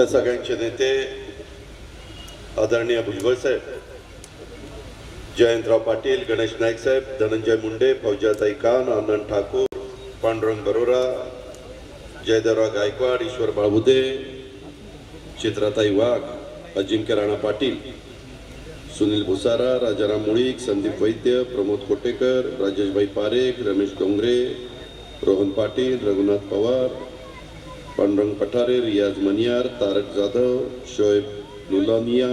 आपल्या सगळ्यांचे नेते आदरणीय भुजबळ साहेब जयंतराव पाटील गणेश नाईक साहेब धनंजय मुंडे फौजाताई खान आनंद ठाकूर पांडुरंग बरोरा जयदेवराव गायकवाड ईश्वर बाळबुदे चित्राताई वाघ अजिंक्य राणा पाटील सुनील भुसारा राजाराम मुळीक संदीप वैद्य प्रमोद कोटेकर राजेशभाई पारेख रमेश डोंगरे रोहन पाटील रघुनाथ पवार पांडुरंग पठारे रियाज मनियार तारक जाधव शोएब लुलानिया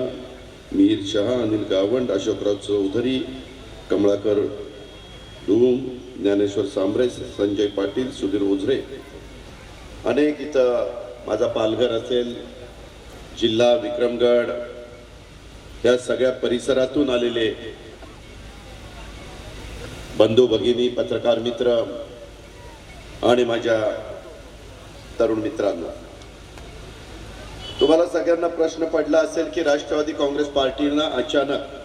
मिहीर शहा अनिल गावंड अशोकराव चौधरी कमळाकर धूम ज्ञानेश्वर सांबरे संजय पाटील सुधीर ओझरे अनेक इथं माझा पालघर असेल जिल्हा विक्रमगड या सगळ्या परिसरातून आलेले बंधू भगिनी पत्रकार मित्र आणि माझ्या तरुण मित्रांनो तुम्हाला सगळ्यांना प्रश्न पडला असेल की राष्ट्रवादी काँग्रेस पार्टीनं अचानक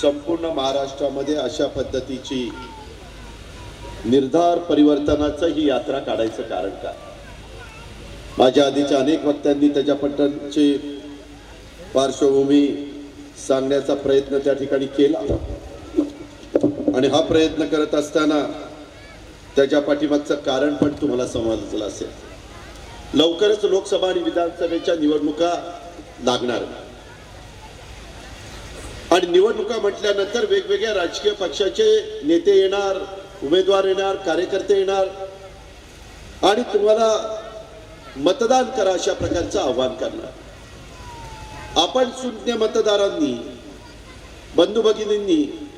संपूर्ण महाराष्ट्रामध्ये अशा पद्धतीची निर्धार परिवर्तनाचं ही यात्रा काढायचं कारण काय माझ्या आधीच्या अनेक वक्त्यांनी त्याच्याबद्दलची पार्श्वभूमी सांगण्याचा प्रयत्न त्या ठिकाणी केला. आणि हा प्रयत्न करत असताना त्याच्या पाठीमागचं कारण पण तुम्हाला समजलं असेल. लवकरच लोकसभा आणि विधानसभेच्या निवडणुका लागणार. आणि निवडणुका म्हटल्यानंतर वेगवेगळ्या राजकीय पक्षाचे नेते येणार उमेदवार येणार कार्यकर्ते येणार. आणि तुम्हाला मतदान करा अशा प्रकारचं आव्हान करणार. आपण शून्य मतदारांनी बंधू भगिनींनी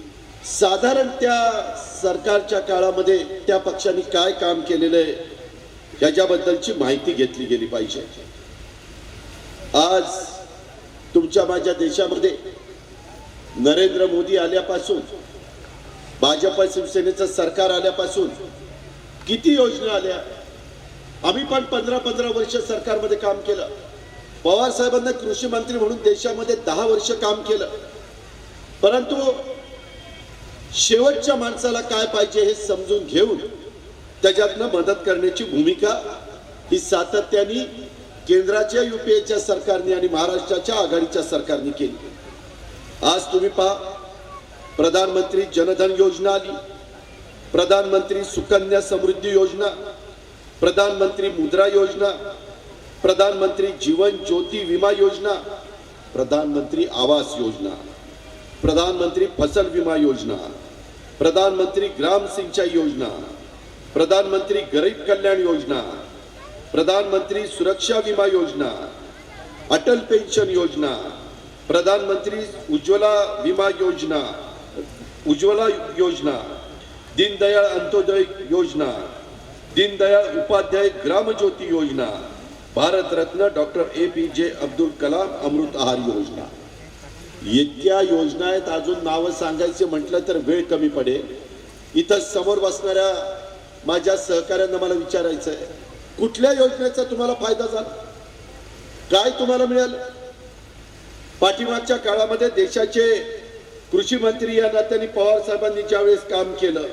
साधारण त्या सरकारच्या काळामध्ये त्या पक्षांनी काय काम केलेलं आहे याच्याबद्दलची माहिती घेतली गेली पाहिजे. आज तुमच्या माझ्या देशामध्ये नरेंद्र मोदी आल्यापासून भाजप शिवसेनेचं सरकार आल्यापासून किती योजना आल्या? आम्ही पण पंधरा पंधरा वर्ष सरकारमध्ये काम केलं. पवार साहेबांना कृषी मंत्री म्हणून देशामध्ये दहा वर्ष काम केलं. परंतु शेवटच्या माणसाला काय पाहिजे हे समजून घेऊन त्याच्यातनं मदत करण्याची भूमिका ही सातत्याने केंद्राच्या युपीएच्या सरकारने आणि महाराष्ट्राच्या आघाडीच्या सरकारने केली. आज तुम्ही पहा प्रधानमंत्री जनधन योजना आली प्रधानमंत्री सुकन्या समृद्धी योजना प्रधानमंत्री मुद्रा योजना प्रधानमंत्री जीवन ज्योती विमा योजना प्रधानमंत्री आवास योजना प्रधानमंत्री फसल विमा योजना. प्रधानमंत्री ग्राम सिंचाई योजना प्रधानमंत्री गरीब कल्याण योजना प्रधानमंत्री सुरक्षा विमा योजना अटल पेन्शन योजना प्रधानमंत्री उज्ज्वला विमा योजना उज्ज्वला योजना दीनदयाळ अंत्योदय योजना दीनदयाळ उपाध्याय ग्रामज्योती योजना भारतरत्न डॉक्टर ए पी जे अब्दुल कलाम अमृत आहार योजना. इतक्या योजना आहेत अजून नावं सांगायचे म्हटलं तर वेळ कमी पडेल. इथं समोर बसणाऱ्या माझ्या सहकाऱ्यांना मला विचारायचं आहे कुठल्या योजनेचा तुम्हाला फायदा झाला? काय तुम्हाला मिळालं? पाठीमागच्या काळामध्ये देशाचे कृषी मंत्री या नात्याने पवार साहेबांनी ज्यावेळेस काम केलं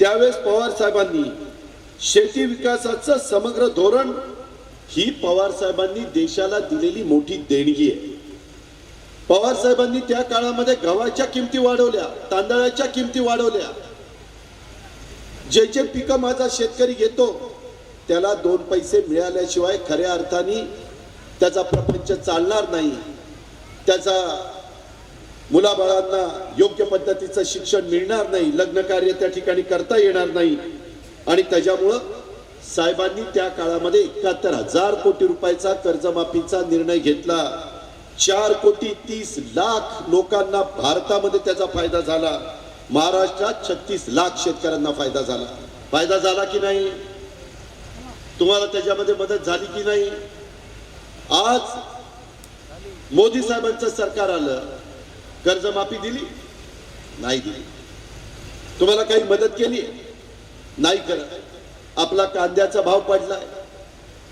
त्यावेळेस पवार साहेबांनी शेती विकासाचं समग्र धोरण ही पवार साहेबांनी देशाला दिलेली मोठी देणगी आहे. पवार साहेबांनी त्या काळामध्ये गव्हाच्या किमती वाढवल्या तांदळाच्या किमती वाढवल्या. जे जे पिकं माझा शेतकरी घेतो त्याला दोन पैसे मिळाल्याशिवाय खऱ्या अर्थाने त्याचा प्रपंच चालणार नाही. त्याचा मुलाबाळांना योग्य पद्धतीचं शिक्षण मिळणार नाही लग्न कार्य त्या ठिकाणी करता येणार नाही. आणि त्याच्यामुळं साहेबांनी त्या काळामध्ये एकाहत्तर हजार कोटी रुपयाचा कर्जमाफीचा निर्णय घेतला. चार कोटी तीस लाख लोकांना भारतामध्ये त्याचा फायदा झाला. महाराष्ट्रात छत्तीस लाख शेतकऱ्यांना फायदा झाला. फायदा झाला की नाही? तुम्हाला त्याच्यामध्ये मदत झाली की नाही? आज मोदी साहेबांचं सरकार आलं. कर्जमाफी दिली? नाही दिली. तुम्हाला काही मदत केली? नाही करत. आपला कांद्याचा भाव पडलाय.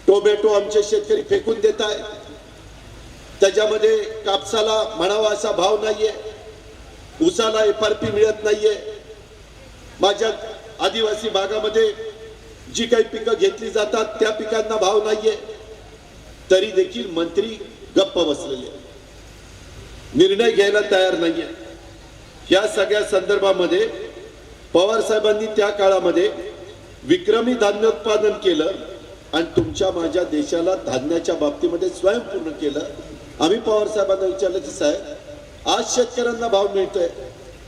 टोमॅटो आमचे शेतकरी फेकून देत आहे त्याच्यामध्ये कापसाला म्हणावा असा भाव नाहीये. ऊसाला एफ आर पी मिळत नाहीये. माझ्या आदिवासी भागामध्ये जी काही पिकं घेतली जातात त्या पिकांना भाव नाहीये. तरी देखील मंत्री गप्प बसलेले निर्णय घ्यायला तयार नाहीये. या सगळ्या संदर्भामध्ये पवार साहेबांनी त्या काळामध्ये विक्रमी धान्य उत्पादन केलं आणि तुमच्या माझ्या देशाला धान्याच्या बाबतीमध्ये स्वयंपूर्ण केलं. आम्ही पवार साहेबांना विचारलं की साहेब आज शेतकऱ्यांना भाव मिळतोय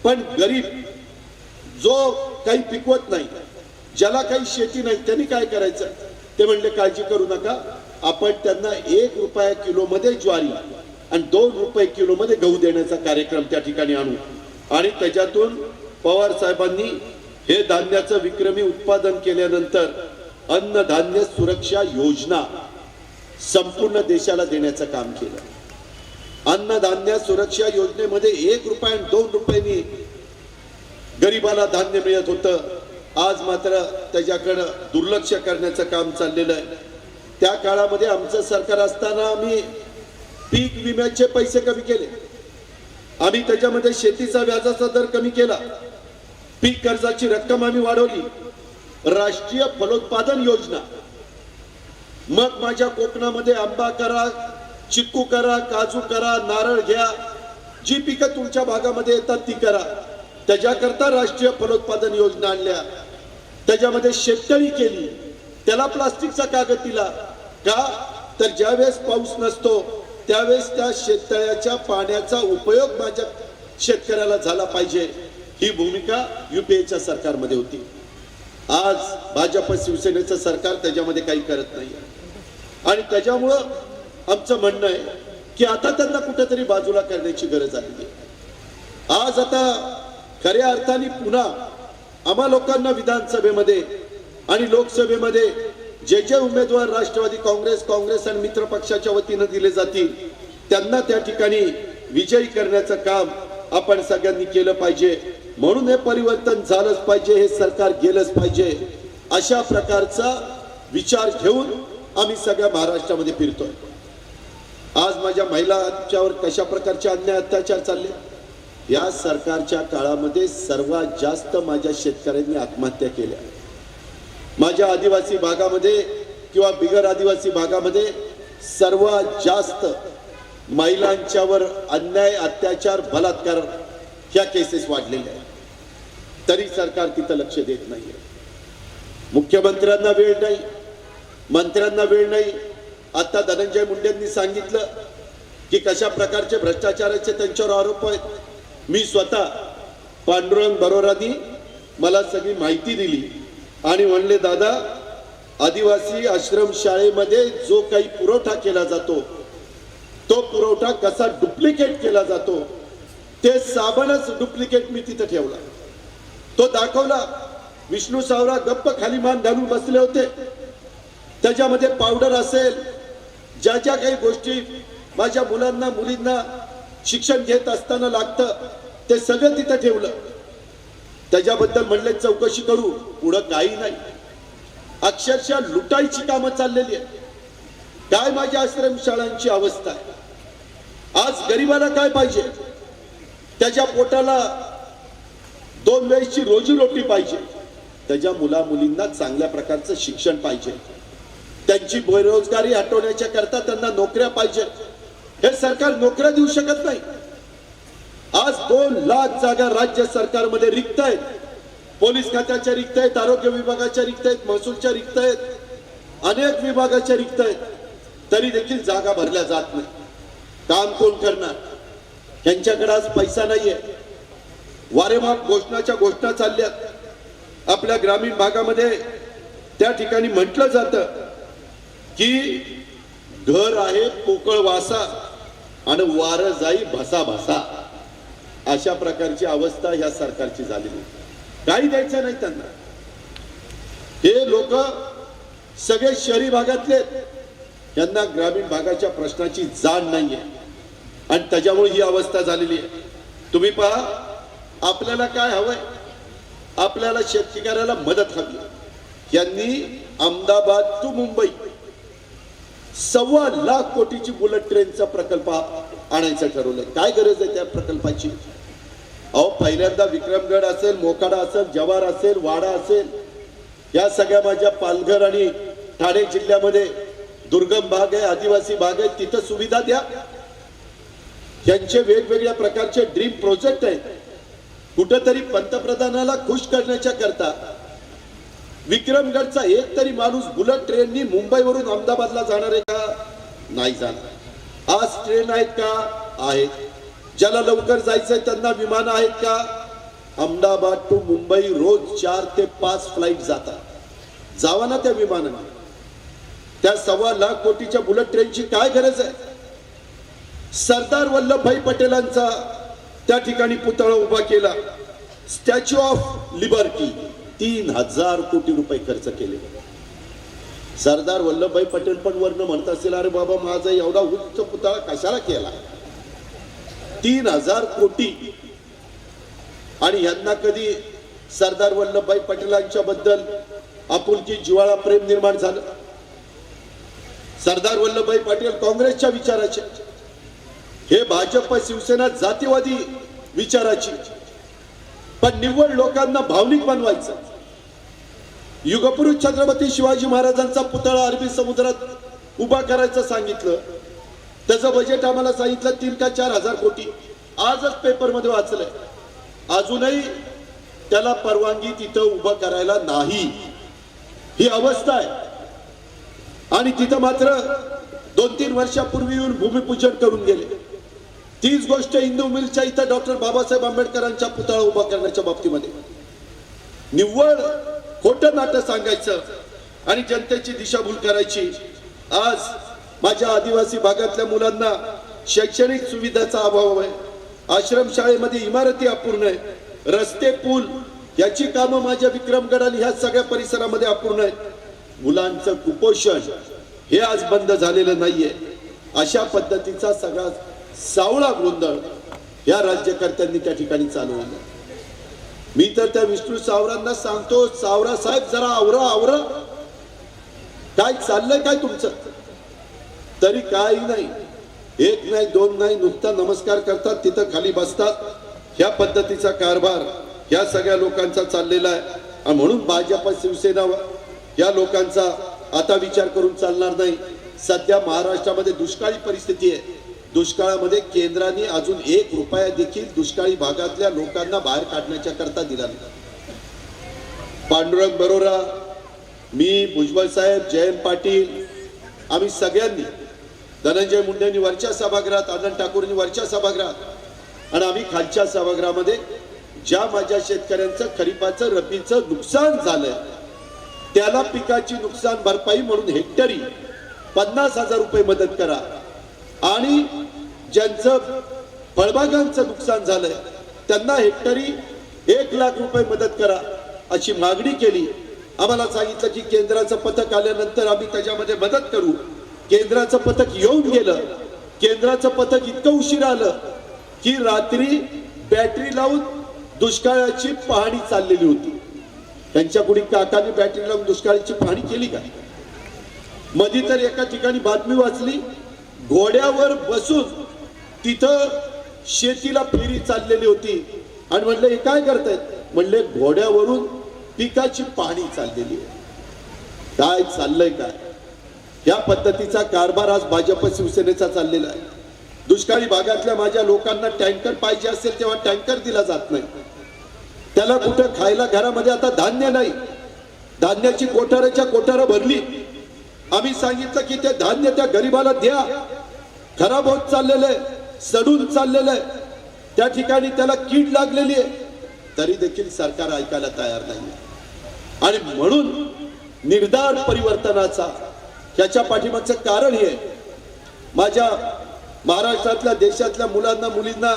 पण गरीब जो काही पिकवत नाही ज्याला काही शेती नाही त्यांनी काय करायचं? ते म्हणले काळजी करू नका आपण त्यांना एक रुपया किलोमध्ये ज्वारी आणि दोन रुपये किलोमध्ये गहू देण्याचा कार्यक्रम त्या ठिकाणी आणू. आणि त्याच्यातून पवार साहेबांनी हे धान्याचं विक्रमी उत्पादन केल्यानंतर अन्नधान्य सुरक्षा योजना संपूर्ण देशाला देण्याचं काम केलं. अन्नधान्य सुरक्षा योजनेमध्ये एक रुपया आणि दोन रुपयांनी गरिबाला धान्य मिळत होतं. आज मात्र त्याच्याकडं दुर्लक्ष करण्याचं काम चाललेलं आहे. त्या काळामध्ये आमचं सरकार असताना आम्ही पीक विम्याचे पैसे कमी केले. आम्ही त्याच्यामध्ये शेतीचा व्याजाचा दर कमी केला. पीक कर्जाची रक्कम आम्ही वाढवली. राष्ट्रीय फलोत्पादन योजना. मग माझ्या कोकणामध्ये आंबा करा चिक्कू करा काजू करा नारळ घ्या. जी पिकं तुमच्या भागामध्ये येतात ती करा. त्याच्याकरता राष्ट्रीय फलोत्पादन योजना आणल्या. त्याच्यामध्ये शेतकरी केली. त्याला प्लास्टिकचा कागद दिला. का? तर ज्यावेळेस पाऊस नसतो त्यावेळेस त्या शेततळ्याच्या पाण्याचा उपयोग माझ्या शेतकऱ्याला झाला पाहिजे. ही भूमिका युपीएच्या सरकारमध्ये होती. आज भाजप शिवसेनेचं सरकार त्याच्यामध्ये काही करत नाही आणि त्याच्यामुळं आमचं म्हणणं आहे की आता त्यांना कुठेतरी बाजूला करण्याची गरज आहे. आज आता खऱ्या अर्थाने पुन्हा आम्हा लोकांना विधानसभेमध्ये आणि लोकसभेमध्ये जे जे उमेदवार राष्ट्रवादी काँग्रेस काँग्रेस आणि मित्र पक्षाच्या वतीनं दिले जातील त्यांना त्या ठिकाणी विजयी करण्याचं काम आपण सगळ्यांनी केलं पाहिजे. म्हणून हे परिवर्तन झालंच पाहिजे हे सरकार गेलंच पाहिजे अशा प्रकारचा विचार घेऊन आम्ही सगळ्या महाराष्ट्रामध्ये फिरतोय. आज माझ्या महिलांच्यावर कशा प्रकारचे अन्याय अत्याचार चालले? या सरकारच्या काळामध्ये सर्वात जास्त माझ्या शेतकऱ्यांनी आत्महत्या केल्या. माझ्या आदिवासी भागामध्ये किंवा बिगर आदिवासी भागामध्ये सर्वात जास्त महिलांच्यावर अन्याय अत्याचार बलात्कार ह्या केसेस वाढलेल्या आहेत. तरी सरकार तिथं लक्ष देत नाही मुख्यमंत्र्यांना वेळ नाही. मंत्र्यांना वेळ नाही. आता धनंजय मुंडेंनी सांगितलं की कशा प्रकारचे भ्रष्टाचाराचे त्यांच्यावर आरोप आहेत. मी स्वतः पांडुरंग बरोरानी मला सगळी माहिती दिली आणि म्हणले दादा आदिवासी आश्रम शाळेमध्ये जो काही पुरवठा केला जातो तो पुरवठा कसा डुप्लिकेट केला जातो ते साबणच डुप्लिकेट मी तिथं ठेवला. तो दाखवला विष्णू सावरा गप्प खाली मान घालून बसले होते. त्याच्यामध्ये पावडर असेल ज्या ज्या काही गोष्टी माझ्या मुलांना मुलींना शिक्षण घेत असताना लागतं ते सगळं तिथं ठेवलं. त्याच्याबद्दल म्हणले चौकशी करू पुढं काही नाही. अक्षरशः लुटायची कामं चाललेली आहेत. काय माझ्या आश्रमशाळांची अवस्था आहे? आज गरिबाला काय पाहिजे? त्याच्या पोटाला दोन वेळेची रोजी रोटी पाहिजे. त्याच्या मुला मुलींना चांगल्या प्रकारचं शिक्षण पाहिजे. त्यांची बेरोजगारी हटवण्याच्या करता त्यांना नोकऱ्या पाहिजे. हे सरकार नोकऱ्या देऊ शकत नाही. आज दोन लाख जागा राज्य सरकारमध्ये रिक्त आहेत. पोलीस खात्याच्या रिक्त आहेत आरोग्य विभागाच्या रिक्त आहेत महसूलच्या रिक्त आहेत. अनेक विभागाच्या रिक्त आहेत. तरी देखील जागा भरल्या जात नाही. काम कोण करणार? त्यांच्याकडे आज पैसा नाहीये. वारेमाप घोषणाच्या घोषणा चालल्यात. आपल्या ग्रामीण भागामध्ये त्या ठिकाणी म्हटलं जातं. की घर आहे पोकळ वासा आणि वार जाई भसा भसा. अशा प्रकारची अवस्था ह्या सरकारची झालेली. आहे. काही द्यायचं नाही त्यांना. हे लोक सगळे शहरी भागातले आहेत. यांना ग्रामीण भागाच्या प्रश्नाची जाण नाहीये. आणि त्याच्यामुळे ही अवस्था झालेली आहे. तुम्ही पहा आपल्याला काय हवंय? आपल्याला शेतकऱ्याला मदत हवी यांनी अहमदाबाद टू मुंबई सव्वा लाख कोटीची बुलेट ट्रेनचा प्रकल्प आणायचा ठरवलं. काय गरज आहे त्या प्रकल्पाची? अहो पहिल्यांदा विक्रमगड असेल मोकाडा असेल जवार असेल वाडा असेल या सगळ्या माझ्या पालघर आणि ठाणे जिल्ह्यामध्ये दुर्गम भाग आहे आदिवासी भाग आहे तिथं सुविधा द्या. यांचे वेगवेगळ्या प्रकारचे ड्रीम प्रोजेक्ट आहेत. कुठंतरी पंतप्रधानाला खुश करण्याच्या करता विक्रमगडचा एक तरी माणूस बुलेट ट्रेननी मुंबईवरून अहमदाबादला जाणार आहे का? नाही जाणार. आज ट्रेन आहेत का? आहेत. ज्याला लवकर जायचंय त्यांना विमान आहेत का? अहमदाबाद टू मुंबई रोज चार ते पाच फ्लाईट जातात. जावा ना त्या विमानाने. त्या सव्वा लाख कोटीच्या बुलेट ट्रेनची काय गरज आहे? सरदार वल्लभभाई पटेलांचा त्या ठिकाणी पुतळा उभा केला. स्टॅच्यू ऑफ लिबर्टी तीन हजार कोटी रुपये खर्च केले. सरदार वल्लभभाई पटेल पण वर्ण म्हणत असेल अरे बाबा माझा एवढा उच्च पुतळा कशाला केला? तीन हजार कोटी. आणि यांना कधी सरदार वल्लभभाई पटेलांच्या बद्दल आपुलकी जिवाळा प्रेम निर्माण झालं? सरदार वल्लभभाई पटेल काँग्रेसच्या विचाराचे. हे भाजप शिवसेना जातीवादी विचाराची. पण निव्वळ लोकांना भावनिक बनवायचं. युगपुरुष छत्रपती शिवाजी महाराजांचा पुतळा अरबी समुद्रात उभा करायचं सांगितलं. त्याचं बजेट आम्हाला सांगितलं तीन का चार हजार कोटी. आजच पेपरमध्ये वाचलंय. अजूनही त्याला परवानगी तिथं उभं करायला नाही. ही अवस्था आहे. आणि तिथं मात्र दोन तीन वर्षापूर्वी येऊन भूमिपूजन करून गेले. तीच गोष्ट हिंदू मिलच्या इथं डॉक्टर बाबासाहेब आंबेडकरांच्या पुतळा उभा करण्याच्या बाबतीमध्ये. निव्वळ खोटं नाटक सांगायचं आणि जनतेची दिशाभूल करायची. आज माझ्या आदिवासी भागातल्या मुलांना शैक्षणिक सुविधाचा अभाव आहे. आश्रमशाळेमध्ये इमारती अपूर्ण आहे रस्ते पूल याची कामं माझ्या विक्रमगड आणि ह्या सगळ्या परिसरामध्ये अपूर्ण आहेत. मुलांचं कुपोषण हे आज बंद झालेलं नाहीये. अशा पद्धतीचा सगळा सावळा गोंधळ या राज्यकर्त्यांनी त्या ठिकाणी चालवला. मी तर त्या विष्णू सावरांना सांगतो सावरा साहेब जरा आवरा आवरा. काय चाललंय काय तुमचं? तरी काही नाही. एक नाही दोन नाही नुसता नमस्कार करतात तिथं खाली बसतात. ह्या पद्धतीचा कारभार ह्या सगळ्या लोकांचा चाललेला आहे. आणि म्हणून भाजप शिवसेना या लोकांचा आता विचार करून चालणार नाही. सध्या महाराष्ट्रामध्ये दुष्काळी परिस्थिती आहे. दुष्काळामध्ये केंद्राने अजून एक रुपया देखील दुष्काळी भागातल्या लोकांना बाहेर काढण्याच्या करता दिला नाही पांडुरंग बरोरा मी भुजबळ साहेब जयंत पाटील आम्ही सगळ्यांनी धनंजय मुंडेंनी वरच्या सभागृहात आनंद ठाकूरनी वरच्या सभागृहात आणि आम्ही खालच्या सभागृहामध्ये ज्या माझ्या शेतकऱ्यांचं खरीपाचं रब्बीचं नुकसान झालंय त्याला पिकाची नुकसान भरपाई म्हणून हेक्टरी पन्नास हजार रुपये मदत करा. आणि ज्यांचं फळबागांचं नुकसान झालंय त्यांना हेक्टरी एक लाख रुपये मदत करा अशी मागणी केली. आम्हाला सांगितलं की केंद्राचं पथक आल्यानंतर आम्ही त्याच्यामध्ये मदत करू. केंद्राचं पथक येऊन गेलं. केंद्राचं पथक इतकं उशीर आलं की रात्री बॅटरी लावून दुष्काळाची पाहणी चाललेली होती. त्यांच्या कुणी काकाने बॅटरी लावून दुष्काळाची पाहणी केली का? मधी तर एका ठिकाणी बातमी वाचली घोड्यावर बसून तिथं शेतीला फेरी चाललेली होती. आणि म्हटलं हे काय करतायत? म्हणले घोड्यावरून पिकाची पाहणी चाललेली आहे. काय चाललंय काय? या पद्धतीचा कारभार आज भाजप शिवसेनेचा चाललेला आहे. दुष्काळी भागातल्या माझ्या लोकांना टँकर पाहिजे असेल तेव्हा टँकर दिला जात नाही. त्याला कुठं खायला घरामध्ये आता धान्य नाही. धान्याची कोठाराच्या कोठारं भरली. आम्ही सांगितलं की ते धान्य त्या गरीबाला द्या. खराब होत चाललेलं आहे सडून चाललेलं आहे. त्या ठिकाणी त्याला कीड लागलेली आहे. तरी देखील सरकार ऐकायला तयार नाही आणि म्हणून निर्धार परिवर्तनाचा याच्या पाठीमागचं कारण हे माझ्या महाराष्ट्रातल्या देशातल्या मुलांना मुलींना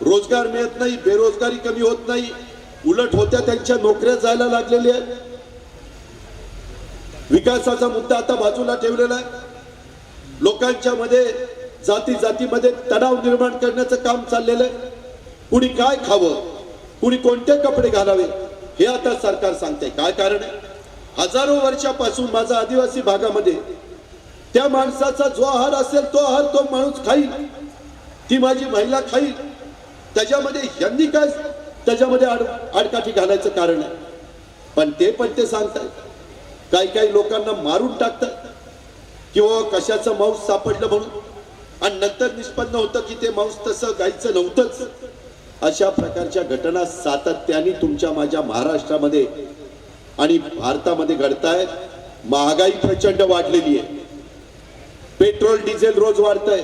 रोजगार मिळत नाही बेरोजगारी कमी होत नाही. उलट होत्या त्यांच्या नोकऱ्या जायला लागलेल्या आहेत. विकासाचा मुद्दा आता बाजूला ठेवलेला आहे. लोकांच्या मध्ये जाती जातीमध्ये तणाव निर्माण करण्याचं काम चाललेलं आहे. कुणी काय खावं कुणी कोणते कपडे घालावे हे आता सरकार सांगते काय कारण आहे? हजारो वर्षापासून माझा आदिवासी भागामध्ये त्या माणसाचा जो आहार असेल तो आहार तो माणूस खाईल. ती माझी महिला खाईल. त्याच्यामध्ये यांनी काय त्याच्यामध्ये आड आडकाठी घालायचं कारण आहे. पण ते पण ते सांगतायत. काही काही लोकांना मारून टाकतात. किंवा कशाचं मांस सापडलं म्हणून. आणि नंतर निष्पन्न होतं की ते मांस तसं गायचं नव्हतंच. अशा प्रकारच्या घटना सातत्याने तुमच्या माझ्या महाराष्ट्रामध्ये आणि भारतामध्ये घडतायत. महागाई प्रचंड वाढलेली आहे. पेट्रोल डिझेल रोज वाढतंय.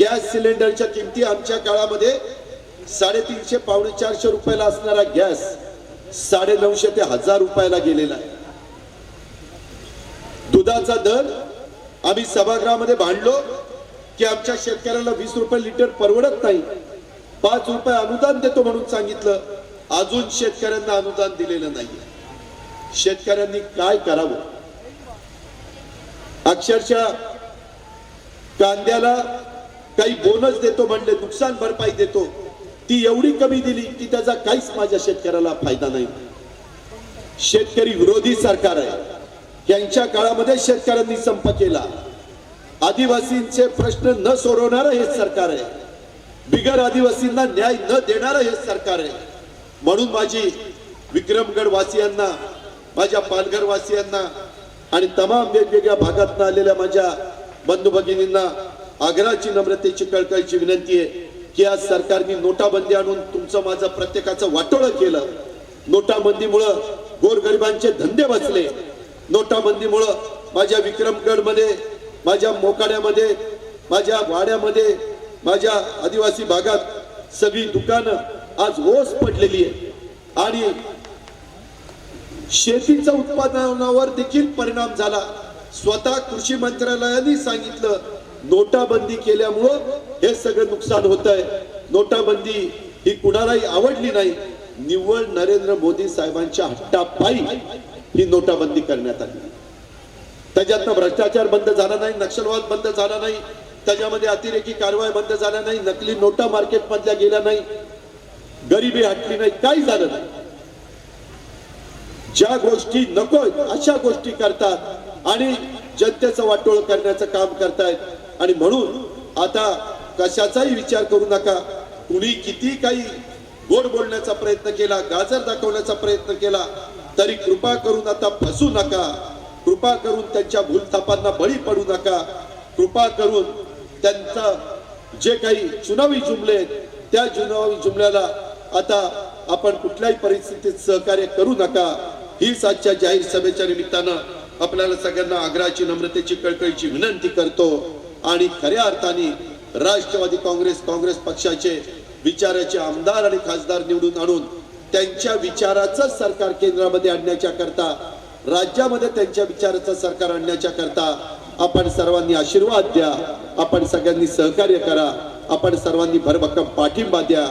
गॅस सिलेंडरच्या किमती आमच्या काळामध्ये साडेतीनशे पावणे चारशे रुपयाला असणारा गॅस साडे नऊशे ते हजार रुपयाला गेलेला आहे. दुधाचा दर आम्ही सभागृहामध्ये भांडलो की आमच्या शेतकऱ्याला वीस रुपये लिटर परवडत नाही. पाच रुपये अनुदान देतो म्हणून सांगितलं. अजून शेतकऱ्यांना अनुदान दिलेलं नाही शेतकऱ्यांनी काय करावं? अक्षरशः कांद्याला काही बोनस देतो म्हणले नुकसान भरपाई देतो. ती एवढी कमी दिली की त्याचा काहीच माझ्या शेतकऱ्याला फायदा नाही. शेतकरी विरोधी सरकार आहे. यांच्या काळामध्ये शेतकऱ्यांनी संप केला. आदिवासींचे प्रश्न न सोडवणारं हे सरकार आहे. बिगर आदिवासींना न्याय न देणारं हे सरकार आहे. म्हणून माझी विक्रमगड वासियांना माझ्या पालघर वासियांना आणि तमाम वेगवेगळ्या भागातून आलेल्या माझ्या बंधू भगिनींना आग्रहाची नम्रतेची कळकळीची विनंती आहे की आज सरकारने नोटाबंदी आणून तुमचं माझं प्रत्येकाचं वाटोळं केलं. नोटाबंदीमुळं गोरगरिबांचे धंदे बसले. नोटाबंदीमुळं माझ्या विक्रमगडमध्ये माझ्या मोकाड्यामध्ये माझ्या वाड्यामध्ये माझ्या आदिवासी भागात सगळी दुकानं आज ओस पडलेली आहे आणि शेतीच्या उत्पादनावर देखील परिणाम झाला. स्वतः कृषी मंत्रालयाने सांगितलं नोटाबंदी केल्यामुळं हे सगळं नुकसान होत आहे नोटाबंदी ही कुणालाही आवडली नाही. निव्वळ नरेंद्र मोदी साहेबांच्या हट्टापायी ही नोटाबंदी करण्यात आली. त्याच्यातनं भ्रष्टाचार बंद झाला नाही नक्षलवाद बंद झाला नाही त्याच्यामध्ये अतिरेकी कारवाई बंद झाल्या नाही नकली नोटा मार्केट मधल्या गेल्या नाही गरिबी हटली नाही काही झालं नाही. ज्या गोष्टी नको अशा गोष्टी करतात आणि जनतेचं वाटोळ करण्याचं काम करतायत. आणि म्हणून आता कशाचाही विचार करू नका. कुणी किती काही गोड बोलण्याचा प्रयत्न केला गाजर दाखवण्याचा प्रयत्न केला तरी कृपा करून आता फसू नका. कृपा करून त्यांच्या भूलथापांना बळी पडू नका. कृपा करून त्यांचा जे काही चुनावी जुमले आहेत, त्या चुनावी जुमल्याला आता आपण कुठल्याही परिस्थितीत सहकार्य करू नका. हीच आजच्या जाहीर सभेच्या निमित्तानं आपल्याला सगळ्यांना आग्रहाची नम्रतेची कळकळीची विनंती करतो आणि खऱ्या अर्थाने राष्ट्रवादी काँग्रेस काँग्रेस पक्षाचे विचाराचे आमदार आणि खासदार निवडून आणून त्यांच्या विचाराचं सरकार केंद्रामध्ये आणण्याच्या करता राज्यामध्ये त्यांच्या विचाराचं सरकार आणण्याच्या करता आपण सर्वांनी आशीर्वाद द्या. आपण सगळ्यांनी सहकार्य करा. आपण सर्वांनी भरभक्कम पाठिंबा द्या.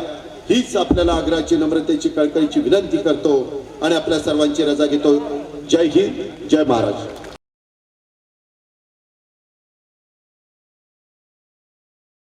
हीच आपल्याला आग्रहाची नम्रतेची कळकळीची विनंती करतो. आणि आपल्या सर्वांची रजा घेतो. जय हिंद जय महाराज